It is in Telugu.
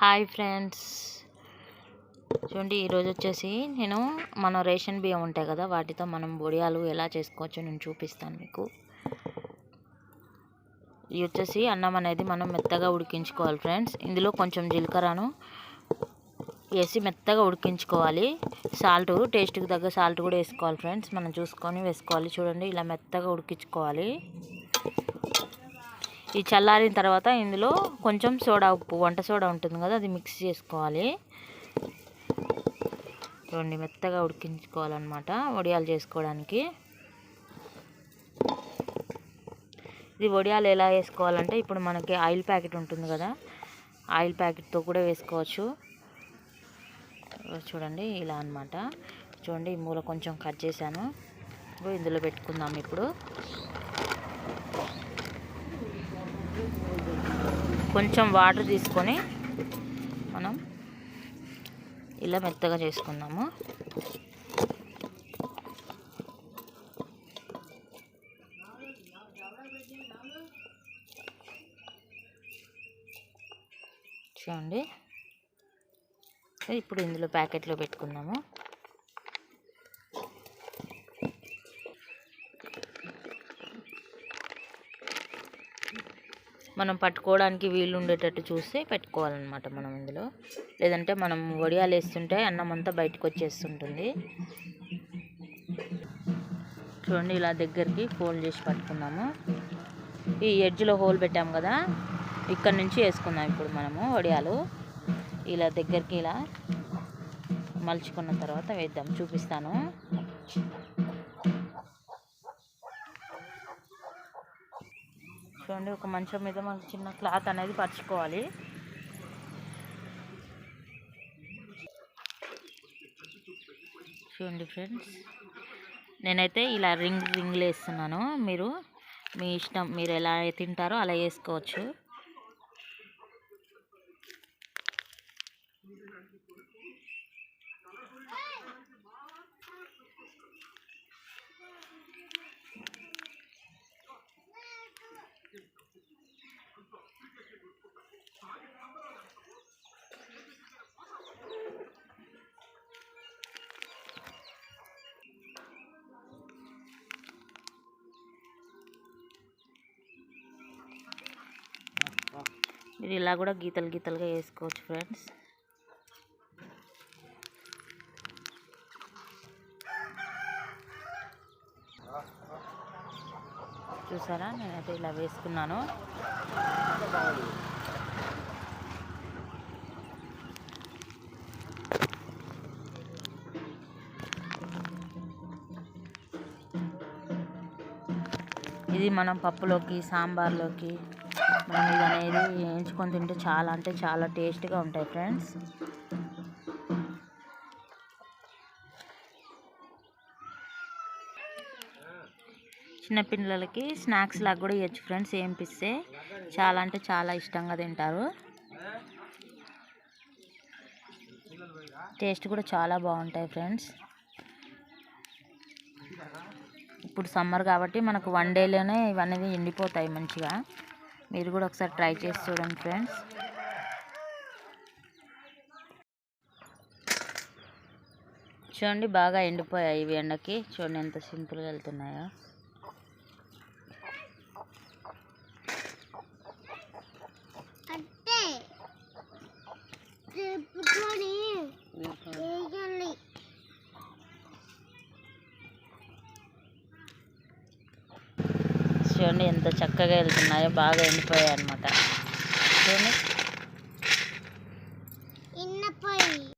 Hi friends. చూడండి ఈరోజు వచ్చేసి నేను మన రేషన్ బియ్యం ఉంటాయి కదా వాటితో మనం బొడియాలు ఎలా చేసుకోవచ్చో నేను చూపిస్తాను మీకు. ఇది వచ్చేసి అన్నం అనేది మనం మెత్తగా ఉడికించుకోవాలి ఫ్రెండ్స్. ఇందులో కొంచెం జీలకర్రను వేసి మెత్తగా ఉడికించుకోవాలి. సాల్ట్ టేస్ట్కి తగ్గ సాల్ట్ కూడా వేసుకోవాలి ఫ్రెండ్స్. మనం చూసుకొని వేసుకోవాలి. చూడండి ఇలా మెత్తగా ఉడికించుకోవాలి. ఈ చల్లారిన తర్వాత ఇందులో కొంచెం సోడా ఉప్పు వంట సోడా ఉంటుంది కదా అది మిక్స్ చేసుకోవాలి. చూడండి మెత్తగా ఉడికించుకోవాలన్నమాట వడియాలు చేసుకోవడానికి. ఇది వడియాలు ఎలా వేసుకోవాలంటే ఇప్పుడు మనకి ఆయిల్ ప్యాకెట్ ఉంటుంది కదా ఆయిల్ ప్యాకెట్తో కూడా వేసుకోవచ్చు. చూడండి ఇలా అనమాట చూడండి ఈ మూల కొంచెం కట్ చేశాను. ఇందులో పెట్టుకుందాం ఇప్పుడు. కొంచెం వాటర్ తీసుకొని మనం ఇలా మెత్తగా చేసుకుందాము. చూడండి. ఇప్పుడు ఇందులో ప్యాకెట్లో పెట్టుకుందాము. మనం పట్టుకోవడానికి వీలు ఉండేటట్టు చూసి పెట్టుకోవాలన్నమాట మనం ఇందులో. లేదంటే మనం వడియాలు వేస్తుంటే అన్నం అంతా బయటకు వచ్చేస్తుంటుంది. చూడండి ఇలా దగ్గరికి ఫోల్డ్ చేసి పట్టుకున్నాము. ఈ ఎడ్జ్లో హోల్ పెట్టాము కదా ఇక్కడ నుంచి వేసుకుందాం ఇప్పుడు మనము వడియాలు. ఇలా దగ్గరికి ఇలా మలుచుకున్న తర్వాత వేద్దాం. చూపిస్తాను. చూడండి ఒక మంచం మీద మనకు చిన్న క్లాత్ అనేది పరుచుకోవాలి. చూడండి ఫ్రెండ్స్ నేనైతే ఇలా రింగ్ రింగ్లు వేస్తున్నాను. మీరు మీ ఇష్టం మీరు ఎలా తింటారో అలా వేసుకోవచ్చు. మీరు ఇలా కూడా గీతలు గీతలుగా వేసుకోవచ్చు ఫ్రెండ్స్. చూసారా? నేనైతే ఇలా వేసుకున్నాను. ఇది మనం పప్పులోకి సాంబార్లోకి మనం ఇది అనేది వేయించుకొని తింటే చాలా అంటే చాలా టేస్ట్గా ఉంటాయి ఫ్రెండ్స్. చిన్నపిల్లలకి స్నాక్స్ లాగా కూడా ఇవ్వచ్చు ఫ్రెండ్స్ ఏం పిస్తే. చాలా అంటే చాలా ఇష్టంగా తింటారు. టేస్ట్ కూడా చాలా బాగుంటాయి ఫ్రెండ్స్. ఇప్పుడు సమ్మర్ కాబట్టి మనకు వన్ డేలోనే ఇవన్నీ ఎండిపోతాయి మంచిగా. మీరు కూడా ఒకసారి ట్రై చేసి చూడండి ఫ్రెండ్స్. చూడండి బాగా ఎండిపోయాయి ఇవి ఎండకి. చూడండి ఎంత సింపుల్గా వెళ్తున్నాయో. చూడండి ఎంత చక్కగా వెళ్తున్నాయో బాగా ఎండిపోయాయి అనమాట చూడండి.